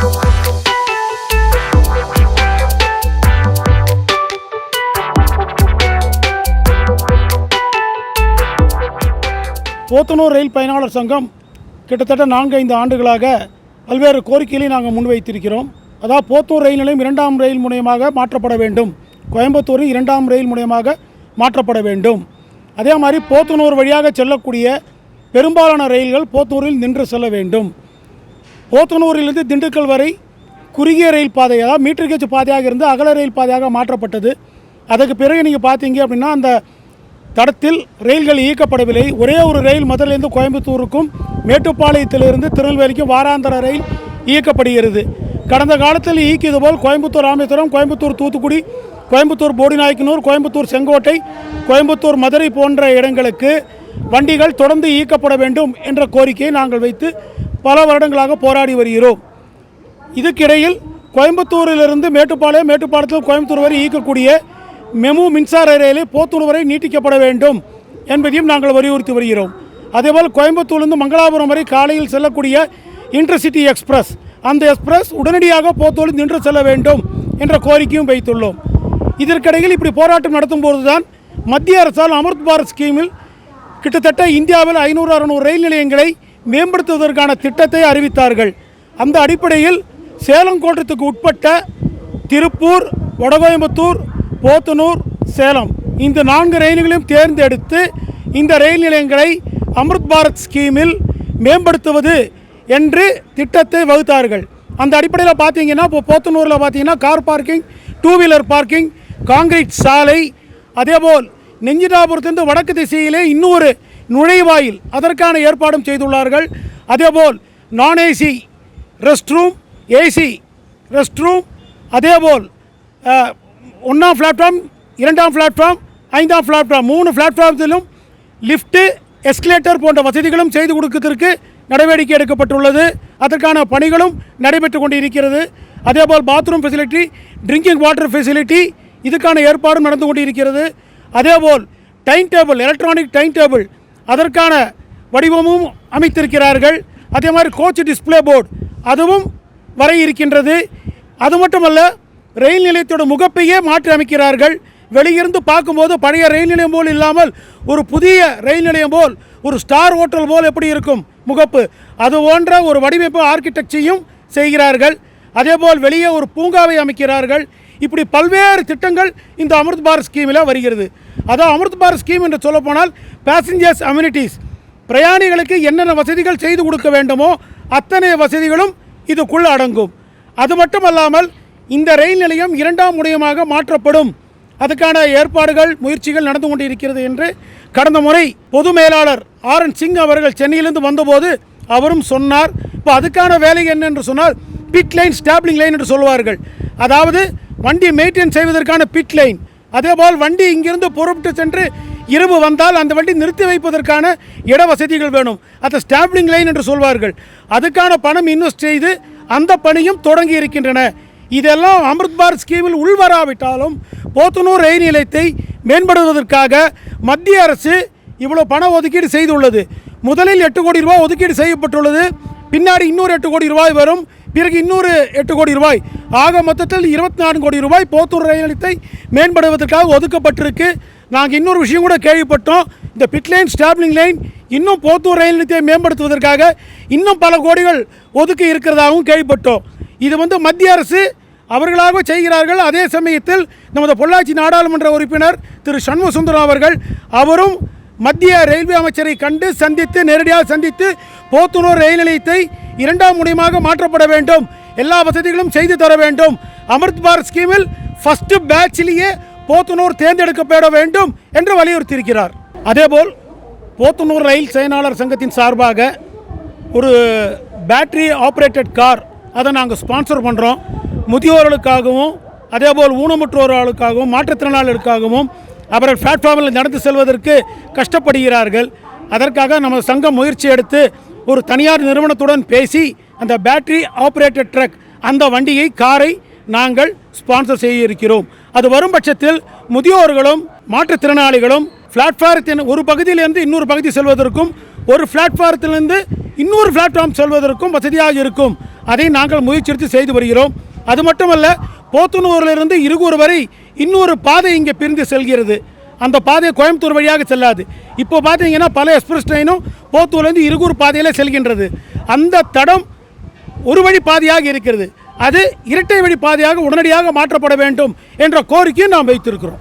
போத்தனூர் ரயில் பயனாளர் சங்கம் கிட்டத்தட்ட நான்கு ஐந்து ஆண்டுகளாக பல்வேறு கோரிக்கைகளை நாங்கள் முன்வைத்திருக்கிறோம். அதாவது போத்தூர் ரயில் நிலையம் இரண்டாம் ரயில் முனையமாக மாற்றப்பட வேண்டும். கோயம்புத்தூரில் இரண்டாம் ரயில் முனையமாக மாற்றப்பட வேண்டும். அதே மாதிரி போத்தனூர் வழியாக செல்லக்கூடிய பெரும்பாலான ரயில்கள் போத்தூரில் நின்று செல்ல வேண்டும். போத்தனூரிலிருந்து திண்டுக்கல் வரை குறுகிய ரயில் பாதை அதாவது மீட்டர் கேஜ் பாதையாக இருந்து அகல ரயில் பாதையாக மாற்றப்பட்டது. அதுக்கு பிறகு நீங்கள் பார்த்தீங்க அப்படின்னா அந்த தடத்தில் ரயில்கள் இயக்கப்படவில்லை. ஒரே ஒரு ரயில் மதுரையிலிருந்து கோயம்புத்தூருக்கும் மேட்டுப்பாளையத்திலிருந்து திருநெல்வேலிக்கும் வாராந்தர ரயில் இயக்கப்படுகிறது. கடந்த காலத்தில் இயக்கியது போல் கோயம்புத்தூர் ராமேஸ்வரம் கோயம்புத்தூர் தூத்துக்குடி கோயம்புத்தூர் போடிநாயக்கனூர் கோயம்புத்தூர் செங்கோட்டை கோயம்புத்தூர் மதுரை போன்ற இடங்களுக்கு வண்டிகள் தொடர்ந்து இயக்கப்பட வேண்டும் என்ற கோரிக்கையை நாங்கள் வைத்து பல வருடங்களாக போராடி வருகிறோம். இதுக்கிடையில் கோயம்புத்தூரிலிருந்து மேட்டுப்பாளையம் மேட்டுப்பாளையத்தில் கோயம்புத்தூர் வரை இயக்கக்கூடிய மெமு மின்சார ரயிலை போத்தூர் வரை நீட்டிக்கப்பட வேண்டும் என்பதையும் நாங்கள் வலியுறுத்தி வருகிறோம். அதேபோல் கோயம்புத்தூர்லேருந்து மங்களாபுரம் வரை காலையில் செல்லக்கூடிய இன்டர்சிட்டி எக்ஸ்பிரஸ் அந்த எக்ஸ்பிரஸ் உடனடியாக போத்தோடு நின்று செல்ல வேண்டும் என்ற கோரிக்கையும் வைத்துள்ளோம். இதற்கிடையில் இப்படி போராட்டம் நடத்தும் போதுதான் மத்திய அரசால் அமிர்த் பாரத் ஸ்கீமில் கிட்டத்தட்ட இந்தியாவில் ஐநூறு அறுநூறு ரயில் நிலையங்களை மேம்படுத்துவதற்கான திட்டத்தை அறிவித்தார்கள். அந்த அடிப்படையில் சேலம் கோட்டத்துக்கு உட்பட்ட திருப்பூர் வடகோயம்புத்தூர் போத்தனூர் சேலம் இந்த நான்கு ரயில்களையும் தேர்ந்தெடுத்து இந்த ரயில் நிலையங்களை அமிர்த் பாரத் ஸ்கீமில் மேம்படுத்துவது என்று திட்டத்தை வகுத்தார்கள். அந்த அடிப்படையில் பார்த்தீங்கன்னா இப்போ போத்தனூரில் பார்த்தீங்கன்னா car parking two wheeler parking concrete சாலை அதேபோல் நெஞ்சிடாபுரத்திலிருந்து வடக்கு திசையிலே இன்னொரு நுழைவாயில் அதற்கான ஏற்பாடும் செய்துள்ளார்கள். அதேபோல் non AC rest room AC rest room அதேபோல் ஒன்றாம் பிளாட்ஃபார்ம் இரண்டாம் பிளாட்ஃபார்ம் ஐந்தாம் பிளாட்ஃபார்ம் மூணு பிளாட்ஃபார்மத்திலும் லிஃப்ட்டு எஸ்கலேட்டர் போன்ற வசதிகளும் செய்து கொடுக்கறதற்கு நடவடிக்கை எடுக்கப்பட்டுள்ளது. அதற்கான பணிகளும் நடைபெற்று கொண்டு இருக்கிறது அதேபோல் bathroom facility drinking water facility இதுக்கான ஏற்பாடும் நடந்து கொண்டு இருக்கிறது அதேபோல் time table electronic time table அதற்கான வடிவமும் அமைத்திருக்கிறார்கள். அதே மாதிரி கோச் டிஸ்பிளே போர்டு அதுவும் வர இருக்கின்றது. அது மட்டுமல்ல ரயில் நிலையத்தோட முகப்பையே மாற்றி அமைக்கிறார்கள். வெளியிருந்து பார்க்கும்போது பழைய ரயில் நிலையம் போல் இல்லாமல் ஒரு புதிய ரயில் நிலையம் போல் ஒரு ஸ்டார் ஹோட்டல் போல் எப்படி இருக்கும் முகப்பு? அது போன்ற ஒரு வடிவமைப்பு ஆர்கிடெக்சையும் செய்கிறார்கள். அதேபோல் வெளியே ஒரு பூங்காவை அமைக்கிறார்கள். இப்படி பல்வேறு திட்டங்கள் இந்த அமிர்த் பாரத் ஸ்கீமில் வருகிறது. அதான் அமிர்த் பாரத் ஸ்கீம் என்று சொல்லப்போனால் பேசஞ்சர்ஸ் அம்யூனிட்டிஸ் பிரயாணிகளுக்கு என்னென்ன வசதிகள் செய்து கொடுக்க வேண்டுமோ அத்தனை வசதிகளும் இதுக்குள் அடங்கும். அது மட்டுமல்லாமல் இந்த ரயில் நிலையம் இரண்டாம் முனையமாக மாற்றப்படும். அதுக்கான ஏற்பாடுகள் முயற்சிகள் நடந்து கொண்டிருக்கிறது என்று கடந்த முறை பொது மேலாளர் ஆர் என் சிங் அவர்கள் சென்னையிலிருந்து வந்தபோது அவரும் சொன்னார். இப்போ அதுக்கான வேலை என்ன என்று சொன்னால் பிட் லைன் ஸ்டாப்லிங் லைன் என்று சொல்வார்கள். அதாவது வண்டியை மெயின்டைன் செய்வதற்கான பிட் லைன் அதேபோல் வண்டி இங்கிருந்து புறப்பட்டு சென்று இரவு வந்தால் அந்த வண்டி நிறுத்தி வைப்பதற்கான இட வசதிகள் வேணும். அதை ஸ்டாப்லிங் லைன் என்று சொல்வார்கள். அதுக்கான பணம் இன்வெஸ்ட் செய்து அந்த பணியும் தொடங்கி இருக்கின்றன. இதெல்லாம் அமிர்த் பாரத் ஸ்கீமில் உள்வராவிட்டாலும் போத்தனூர் ரயில் நிலையத்தை மேம்படுவதற்காக மத்திய அரசு இவ்வளோ பண ஒதுக்கீடு செய்துள்ளது. முதலில் எட்டு கோடி ரூபாய் ஒதுக்கீடு செய்யப்பட்டுள்ளது. பின்னாடி இன்னொரு எட்டு கோடி ரூபாய் வரும். பிறகு இன்னொரு எட்டு கோடி ரூபாய். ஆக மொத்தத்தில் இருபத்தி நான்கு கோடி ரூபாய் போத்தூர் ரயில் நிலையத்தை மேம்படுவதற்காக ஒதுக்கப்பட்டிருக்கு. நாங்கள் இன்னொரு விஷயம் கூட கேள்விப்பட்டோம். இந்த பிட் லைன் ஸ்டாப்லிங் லைன் இன்னும் போத்தூர் ரயில் நிலையத்தை மேம்படுத்துவதற்காக இன்னும் பல கோடிகள் ஒதுக்கி இருக்கிறதாகவும் கேள்விப்பட்டோம். இது வந்து மத்திய அரசு அவர்களாக செய்கிறார்கள். அதே சமயத்தில் நமது பொள்ளாச்சி நாடாளுமன்ற உறுப்பினர் திரு சண்முக சுந்தரம் அவர்கள் அவரும் மத்திய ரயில்வே அமைச்சரை கண்டு சந்தித்து நேரடியாக சந்தித்து போத்துனூர் ரயில் நிலையத்தை இரண்டாம் முனையமாக மாற்றப்பட வேண்டும். எல்லா வசதிகளும் செய்து தர வேண்டும். அமிர்த் பாரத் ஸ்கீமில் ஃபர்ஸ்ட் பேட்சிலேயே போத்துனூர் தேர்ந்தெடுக்கப்பட வேண்டும் என்று வலியுறுத்தியிருக்கிறார். அதேபோல் போத்துனூர் ரயில் செயலாளர் சங்கத்தின் சார்பாக ஒரு பேட்டரி ஆப்ரேட்டட் கார் அதை நாங்கள் ஸ்பான்சர் பண்ணுறோம் முதியோர்களுக்காகவும் அதேபோல் ஊனமுற்றோர்களுக்காகவும் மாற்றுத்திறனாளிகளுக்காகவும் அவர்கள் பிளாட்ஃபார்மில் நடந்து செல்வதற்கு கஷ்டப்படுகிறார்கள். அதற்காக நம்ம சங்கம் முயற்சி எடுத்து ஒரு தனியார் நிறுவனத்துடன் பேசி அந்த பேட்டரி ஆப்ரேட்டட் ட்ரக் அந்த வண்டியை காரை நாங்கள் ஸ்பான்சர் செய்ய இருக்கிறோம் அது வரும் பட்சத்தில் முதியோர்களும் மாற்றுத்திறனாளிகளும் பிளாட்ஃபாரத்தின் ஒரு பகுதியிலிருந்து இன்னொரு பகுதி செல்வதற்கும் ஒரு பிளாட்ஃபாரத்திலிருந்து இன்னொரு பிளாட்ஃபார்ம் செல்வதற்கும் வசதியாக இருக்கும். அதை நாங்கள் முயற்சி எடுத்து செய்து வருகிறோம். அது மட்டுமல்ல போத்தனூரிலிருந்து இருகூர் வரை இன்னொரு பாதை இங்கே பிரிந்து செல்கிறது. அந்த பாதை கோயம்புத்தூர் வழியாக செல்லாது. இப்போ பார்த்தீங்கன்னா பல எக்ஸ்பிரஸ் ட்ரெயினும் போத்தூர்லேருந்து இருகூர் பாதையில் செல்கின்றது. அந்த தடம் ஒரு வழி பாதையாக இருக்கிறது. அது இரட்டை வழி பாதையாக உடனடியாக மாற்றப்பட வேண்டும் என்ற கோரிக்கையை நாம் வைத்திருக்கிறோம்.